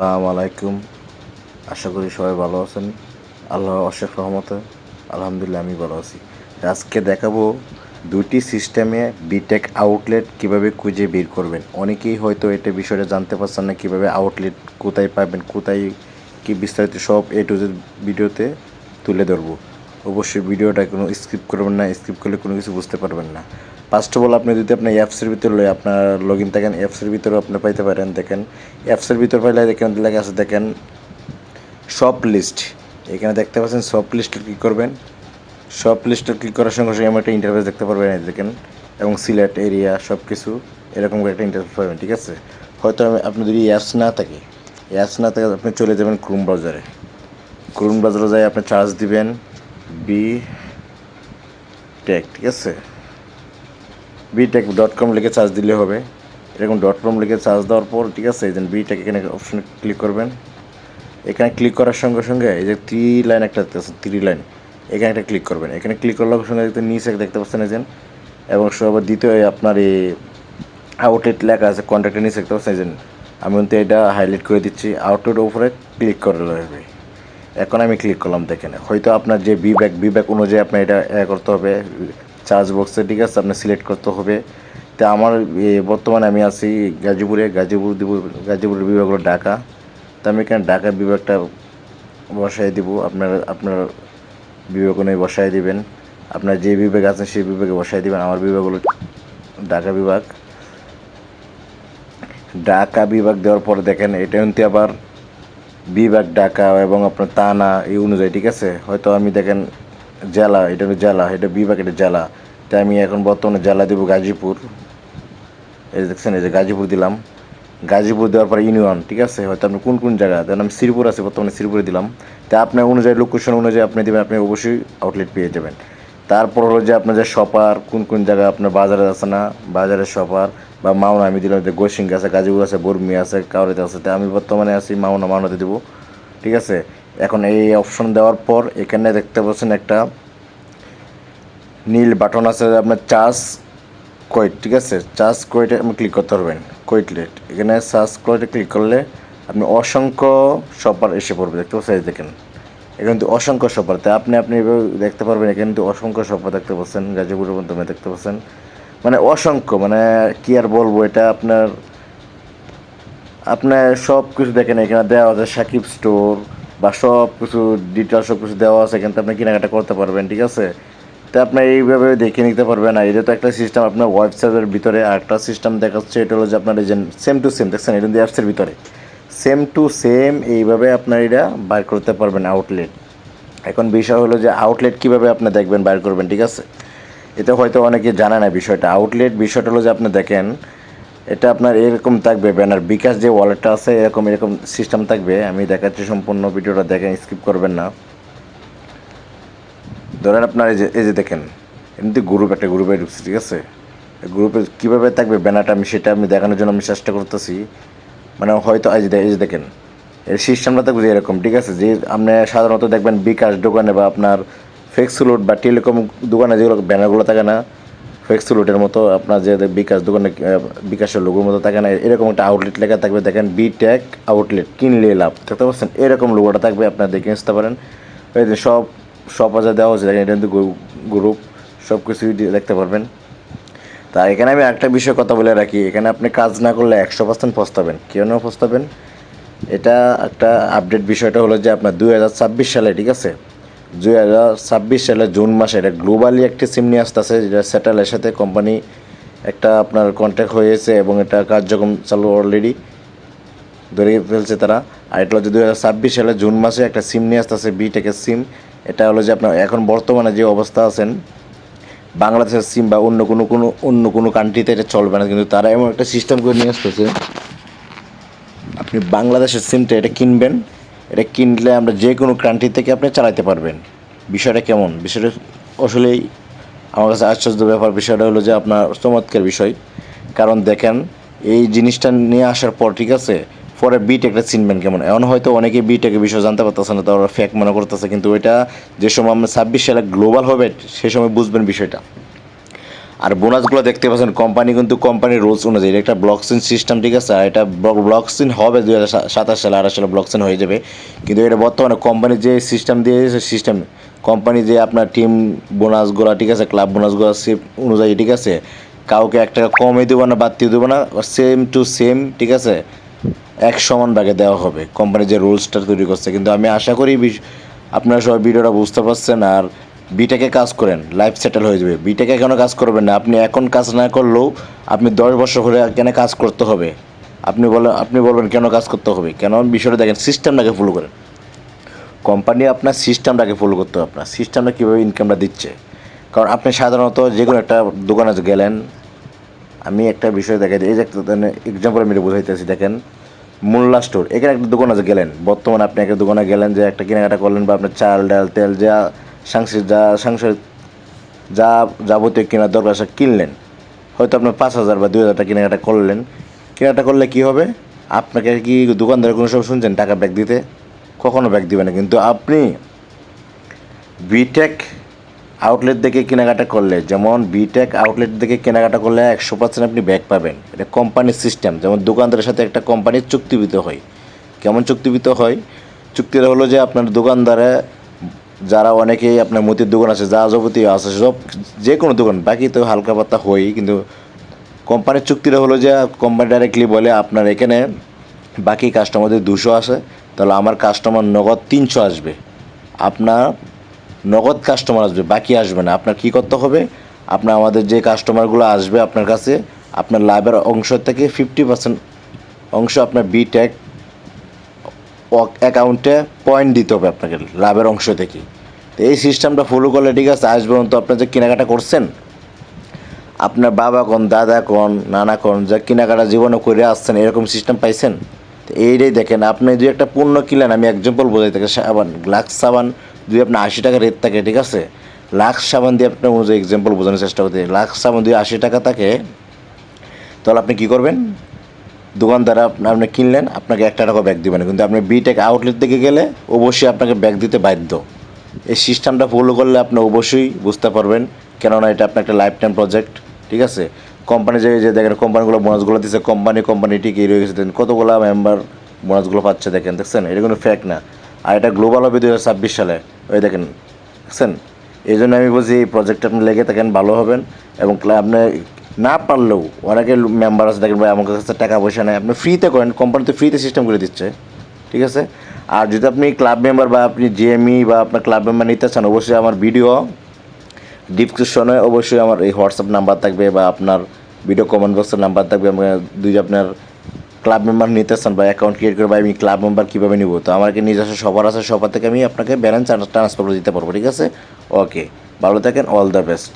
আসসালামু আলাইকুম। আশা করি সবাই ভালো আছেন। আল্লাহ অশেখ রহমতে, আলহামদুলিল্লাহ আমি ভালো আছি। আজকে দেখাবো দুটি সিস্টেমে বিটেক আউটলেট কীভাবে খুঁজে বের করবেন। অনেকেই হয়তো এটা বিষয়টা জানতে পারছেন না কীভাবে আউটলেট কোথায় পাবেন, কোথায় কি বিস্তারিত সব এ টু ভিডিওতে তুলে ধরবো। অবশ্যই ভিডিওটা কোনো স্কিপ করবেন না স্কিপ করলে কোনো কিছু বুঝতে পারবেন না। ফার্স্ট অফ অল আপনি যদি আপনার অ্যাপসের ভিতরে লয়ে আপনার লগ ইন থাকেন অ্যাপসের ভিতরেও আপনি পাইতে পারেন, দেখেন। অ্যাপসের ভিতর পাইলে দেখেন লেখা আছে, দেখেন। শপ লিস্ট এখানে দেখতে পাচ্ছেন শপ লিস্টে ক্লিক করবেন। শপ লিস্টে ক্লিক করার সঙ্গে সঙ্গে আমি একটা ইন্টারফেস দেখতে পারবেন দেখেন। এবং সিলেট এরিয়া সব কিছু এরকম একটা ইন্টারফেস পাবেন, ঠিক আছে? হয়তো আপনি যদি অ্যাপস না থাকে অ্যাপস না থাকে, আপনি চলে যাবেন ক্রোম ব্রাউজারে ক্রোম ব্রাউজারে যাই, আপনি চার্জ দিবেন বি টেক ঠিক আছে? বিটেক ডট কম লিখে চার্জ দিলে হবে। এরকম ডট কম লিখে চার্জ দেওয়ার পর, ঠিক আছে, এই যে বিটেক এখানে অপশনে ক্লিক করবেন। এখানে ক্লিক করার সঙ্গে সঙ্গে এই যে থ্রি লাইন একটা দেখতে পাচ্ছেন থ্রি লাইন এখানে একটা ক্লিক করবেন। এখানে ক্লিক করার সঙ্গে দেখতে নিচে দেখতে পাচ্ছেন এই যে, এবং সবার দ্বিতীয় আপনার এই আউটলেট লেখা আছে কন্ট্যাক্টের নিচে দেখতে পাচ্ছেন এই যে, আমি কিন্তু এটা হাইলাইট করে দিচ্ছি আউটলেট উপরে ক্লিক করে হবে এখন আমি ক্লিক করলাম, দেখেন। হয়তো আপনার যে বিব্যাক বিব্যাক অনুযায়ী আপনার এটা করতে হবে চার্জ বক্সে ঠিক আছে? আপনার সিলেক্ট করতে হবে। তা আমার বর্তমানে আমি আছি গাজীপুরে, গাজীপুর দিব, গাজীপুরের বিভাগ হলো ঢাকা। তা আমি এখানে ঢাকা বিভাগটা বসাই দিব। আপনার আপনার বিভাগ অনুযায়ী বসাই দিবেন। আপনার যে বিভাগ আছে, সেই বিভাগে বসাই দিবেন। আমার বিভাগ হলো ঢাকা বিভাগ। ঢাকা বিভাগ দেওয়ার পরে দেখেন, এটা কিন্তু আবার বিভাগ ঢাকা এবং আপনার তানা এই অনুযায়ী, ঠিক আছে? হয়তো আমি দেখেন জেলা এটা জেলা এটা বিভাগ এটা জেলা তাই আমি এখন বর্তমানে জেলা দেবো গাজীপুর। এই যে দেখছেন, এই যে গাজীপুর দিলাম। গাজীপুর দেওয়ার পরে ইউনিয়ন, ঠিক আছে? হয়তো আপনি কোন কোন জায়গা? দেন আমি শ্রীপুর আছে, বর্তমানে শ্রীপুরে দিলাম। তা আপনার অনুযায়ী লোকেশন অনুযায়ী আপনি দেবেন, আপনি অবশ্যই আউটলেট পেয়ে যাবেন। তারপর হলো যে আপনার যে শপার, কোন কোন জায়গায় আপনার বাজারে আছে না? বাজারের শপার বা মাওনা, আমি দিলাম যে গোসিং আছে, গাজীপুর আছে, বর্মি আছে কাউরিতে আছে। তা আমি বর্তমানে আছি মাওনা, মাওনাতে দেবো। ঠিক আছে? এখন এই অপশন দেওয়ার পর এখানে দেখতে পাচ্ছেন একটা নীল বাটন আছে, আপনার চার্জ কোয়েট ঠিক আছে? চার্জ কোয়েটে আপনি ক্লিক করতে পারবেন কোয়েটলেট এখানে চার্জ কোয়েটে ক্লিক করলে আপনি অসংখ্য শপার এসে পড়বে, দেখতে পাচ্ছেন? দেখেন, এখানে কিন্তু অসংখ্য শপার তাই আপনি আপনি এভাবে দেখতে পারবেন, এখানে কিন্তু অসংখ্য শপার দেখতে পাচ্ছেন, গাজীপুরের মাধ্যমে দেখতে পাচ্ছেন। মানে অসংখ্য মানে কি আর বলব, এটা আপনার আপনার সব কিছু দেখেন, এখানে দেওয়া আছে সাকিব স্টোর বা সব কিছু ডিটেল সব কিছু দেওয়া আছে থেকে আপনি কেনাকাটা করতে পারবেন, ঠিক আছে? তো আপনি এইভাবে দেখে নিতে পারবেন। না এটা তো একটা সিস্টেম আপনার ওয়েবসাইটের ভিতরে আর একটা সিস্টেম দেখাচ্ছে, এটা হলো যে আপনার এই যে সেম টু সেম দেখছেন, এটা কিন্তু অ্যাপসের ভিতরে। সেম টু সেম এইভাবে আপনার এটা বাইর করতে পারবেন আউটলেট এখন বিষয় হলো যে আউটলেট কীভাবে আপনি দেখবেন বাইর করবেন, ঠিক আছে? এটা হয়তো অনেকে জানে না বিষয়টা। আউটলেট বিষয়টা হলো যে আপনি দেখেন এটা আপনার এরকম থাকবে, ব্যানার বিকাশ যে ওয়ালেটটা আছে, এরকম এরকম সিস্টেম থাকবে। আমি দেখাচ্ছি সম্পূর্ণ ভিডিওটা, দেখেন স্কিপ করবেন না। ধরেন আপনার এই যে এই যে দেখেন এমনি গ্রুপ একটা গ্রুপে ঢুকছে, ঠিক আছে? গ্রুপে কীভাবে থাকবে ব্যানারটা, আমি সেটা আমি দেখানোর জন্য আমি চেষ্টা করতেছি। মানে হয়তো, এই যে এই যে দেখেন, এর সিস্টেমটা থাকবে যে এরকম, ঠিক আছে? যে আপনি সাধারণত দেখবেন বিকাশ দোকানে বা আপনার ফেক্সুলোড বা টেলিকম দোকানে যেগুলো ব্যানারগুলো থাকে না ফেক্সুলোডের মতো আপনার যে বিকাশ দোকানে বিকাশের লোগোর মতো থাকে না, এরকম একটা আউটলেট লেখা থাকবে। দেখেন বি ট্যাগ আউটলেট কিনলে লাভ, দেখতে পাচ্ছেন? এরকম লোগোটা থাকবে, আপনার দেখে আসতে পারেন। এই যে সব সব বাজার দেওয়া হচ্ছে দেখেন, এটা কিন্তু গ্রুপ সব কিছুই দেখতে পারবেন। তা এখানে আমি একটা বিষয় কথা বলে রাখি, এখানে আপনি কাজ না করলে একশো পার্সেন্ট পস্তাবেন। কেন পস্তাবেন? এটা একটা আপডেট বিষয়টা হলো যে আপনার দুই হাজার ছাব্বিশ সালে, ঠিক আছে? দুই হাজার ছাব্বিশ সালে জুন মাসে এটা গ্লোবালি একটি সিম নিয়ে আসতেছে, যেটা স্যাটেলের সাথে কোম্পানি একটা আপনার কন্ট্যাক্ট হয়েছে এবং এটা কার্যক্রম চালু অলরেডি ধরে ফেলছে তারা। আর এটা হচ্ছে দুই হাজার ছাব্বিশ সালে জুন মাসে একটা সিম নিয়ে আসতেছে বিটেকের সিম এটা হলো যে আপনার এখন বর্তমানে যে অবস্থা আছেন, বাংলাদেশের সিম বা অন্য কোনো কোনো, অন্য কোনো কান্ট্রিতে এটা চলবে না, কিন্তু তারা এমন একটা সিস্টেম করে নিয়ে আসতেছে। আপনি বাংলাদেশের সিমটা এটা কিনবেন এটা কিনলে আমরা যে কোনো কান্ট্রি থেকে আপনি চালাতে পারবেন। বিষয়টা কেমন? বিষয়টা আসলেই আমার কাছে আশ্চর্য ব্যাপার। বিষয়টা হলো যে আপনার চমৎকার বিষয়। কারণ দেখেন, এই জিনিসটা নিয়ে আসার পর, ঠিক আছে, পরে বিটেকটা চিনবেন কেমন? এখন হয়তো অনেকে বিটেকের বিষয় জানতে পারতেছে না তারা ফ্যাক মনে করতেছে। কিন্তু ওইটা যে সময় আমরা ছাব্বিশ সালে গ্লোবাল হবে, সে সময় বুঝবেন বিষয়টা। আর বোনাসগুলো দেখতে পাচ্ছেন কোম্পানি কিন্তু কোম্পানির রুলস অনুযায়ী, এটা একটা ব্লকসিন সিস্টেম ঠিক আছে? আর এটা ব্লকসিন হবে দুই হাজার সাতাশ সালে, আঠাশ সালে ব্লকসিন হয়ে যাবে। কিন্তু এটা বর্তমানে কোম্পানি যে সিস্টেম দিয়েছে সিস্টেম কোম্পানি যে আপনার টিম বোনাসগুলো ঠিক আছে ক্লাব বোনাসগুলো সে অনুযায়ী, ঠিক আছে? কাউকে এক টাকা কমে দেবো না বাড়তি দেবো না সেম টু সেম ঠিক আছে? এক সমান ভাগে দেওয়া হবে। কোম্পানি যে রুলসটা তৈরি করছে। কিন্তু আমি আশা করি আপনারা সবাই ভিডিওটা বুঝতে পারছেন, আর বিটাকে কাজ করেন লাইফ সেটেল হয়ে যাবে। বিটাকে কেন কাজ করবেন না? আপনি এখন কাজ না করলেও আপনি দশ বছর হলে কেন কাজ করতে হবে? আপনি বলেন আপনি বলবেন, কেন কাজ করতে হবে? কেন? বিষয়টা দেখেন সিস্টেমটাকে ফলো করেন। কোম্পানি আপনার সিস্টেমটাকে ফলো করতে হবে আপনার। সিস্টেমটা কীভাবে ইনকামটা দিচ্ছে? কারণ আপনি সাধারণত যে কোনো একটা দোকানে গেলেন, আমি একটা বিষয় দেখাই। এই যে একটা এক্সাম্পল আমি বোঝাইতেছি, দেখেন, মোল্লা স্টোর। এখানে একটা দোকান আছে, গেলেন। বর্তমানে আপনি একটা দোকানে গেলেন, যে একটা কেনাকাটা করলেন, বা আপনার চাল, ডাল, তেল, যা সাংসারিক যা সাংসারিক যা যাবতীয় কেনার দরকার সে কিনলেন। হয়তো আপনার পাঁচ হাজার বা দুই হাজার টাকা কেনাকাটা করলেন। কেনাকাটা করলে কি হবে? আপনাকে কি দোকানদারের কোনো সব শুনছেন টাকা ব্যাগ দিতে? কখনো ব্যাগ দিবে না। কিন্তু আপনি বিটেক আউটলেট দেখে কেনাকাটা করলে, যেমন বিটেক আউটলেট দেখে কেনাকাটা করলে একশো পার্সেন্ট আপনি ব্যাক পাবেন। এটা কোম্পানির সিস্টেম যেমন দোকানদারের সাথে একটা কোম্পানির চুক্তিবিত হয়। কেমন চুক্তিবিত হয়? চুক্তিটা হলো যে আপনার দোকানদারে যারা অনেকেই আপনার মতির দোকান আছে, যা যাবতীয় আছে, সব যে কোনো দোকান, বাকি তো হালকা পাত্তা হই কিন্তু কোম্পানির চুক্তিটা হলো যে কোম্পানি ডাইরেক্টলি বলে আপনার এখানে বাকি কাস্টমারদের দুশো আসে, তাহলে আমার কাস্টমার নগদ তিনশো আসবে। আপনার নগদ কাস্টমার আসবে, বাকি আসবে না। আপনার কি করতে হবে? আপনার আমাদের যে কাস্টমারগুলো আসবে আপনার কাছে, আপনার লাভের অংশ থেকে ফিফটি পার্সেন্ট অংশ আপনার বি ট্যাগ অ্যাকাউন্টে পয়েন্ট দিতে হবে আপনাকে, লাভের অংশ থেকে। তো এই সিস্টেমটা ফলো করলে ঠিক আছে, আজ পর্যন্ত আপনার যে কেনাকাটা করছেন, আপনার বাবা কোন, দাদা কোন, নানা কোন, যা কেনাকাটা জীবনে করে আসছেন, এরকম সিস্টেম পাইছেন? তো এইটাই দেখেন, আপনি যদি একটা পণ্য কিনলেন, আমি এক্সাম্পল বোঝাই থাকে সাবান, লাক্স সাবান, যদি আপনার আশি টাকা রেট থাকে, ঠিক আছে? লাক্স সাবান দিয়ে আপনার অনুযায়ী এক্সাম্পল বোঝানোর চেষ্টা করতে লাক্স সাবান যদি আশি টাকা থাকে, তাহলে আপনি কী করবেন? দোকানদার আপনি কিনলেন, আপনাকে একটা টাকা ব্যাগ দিবেন কিন্তু আপনি বিটেক আউটলেট থেকে গেলে অবশ্যই আপনাকে ব্যাগ দিতে বাধ্য। এই সিস্টেমটা ফলো করলে আপনি অবশ্যই বুঝতে পারবেন কেননা এটা আপনার একটা লাইফ টাইম প্রজেক্ট ঠিক আছে? কোম্পানি যে যে দেখেন কোম্পানিগুলো বোনাসগুলো দিচ্ছে কোম্পানি কোম্পানি ঠিকই রয়ে গেছে। দেখেন কতগুলো মেম্বার বোনাসগুলো পাচ্ছে দেখেন, দেখছেন? এটা কোনো ফ্যাক না। আর এটা গ্লোবাল হবে দু ছাব্বিশ সালে। ওই দেখেন, দেখছেন? এই জন্য আমি বলছি এই প্রজেক্টটা আপনি লেগে থাকেন, ভালো হবেন। এবং আপনি না পারলেও অনেকে মেম্বার আছে, দেখেন ভাই, আমার কাছে টাকা পয়সা নেই। আপনি ফ্রিতে করেন কোম্পানি তো ফ্রিতে সিস্টেম করে দিচ্ছে, ঠিক আছে? আর যদি আপনি ক্লাব মেম্বার বা আপনি জিএমই বা আপনার ক্লাব মেম্বার নিতে চান, অবশ্যই আমার ভিডিও ডিসক্রিপশনে অবশ্যই আমার এই হোয়াটসঅ্যাপ নাম্বার থাকবে বা আপনার ভিডিও কমেন্ট বক্সের নাম্বার থাকবে। দুই আপনার ক্লাব মেম্বার নিতে চান বা অ্যাকাউন্ট ক্রিয়েট করে বা আমি ক্লাব মেম্বার কীভাবে নিব? তো আমাকে নিজস্ব সবার আছে, সবার থেকে আমি আপনাকে ব্যালেন্স ট্রান্সফার করে দিতে পারব, ঠিক আছে? ওকে ভালো থাকেন অল দ্য বেস্ট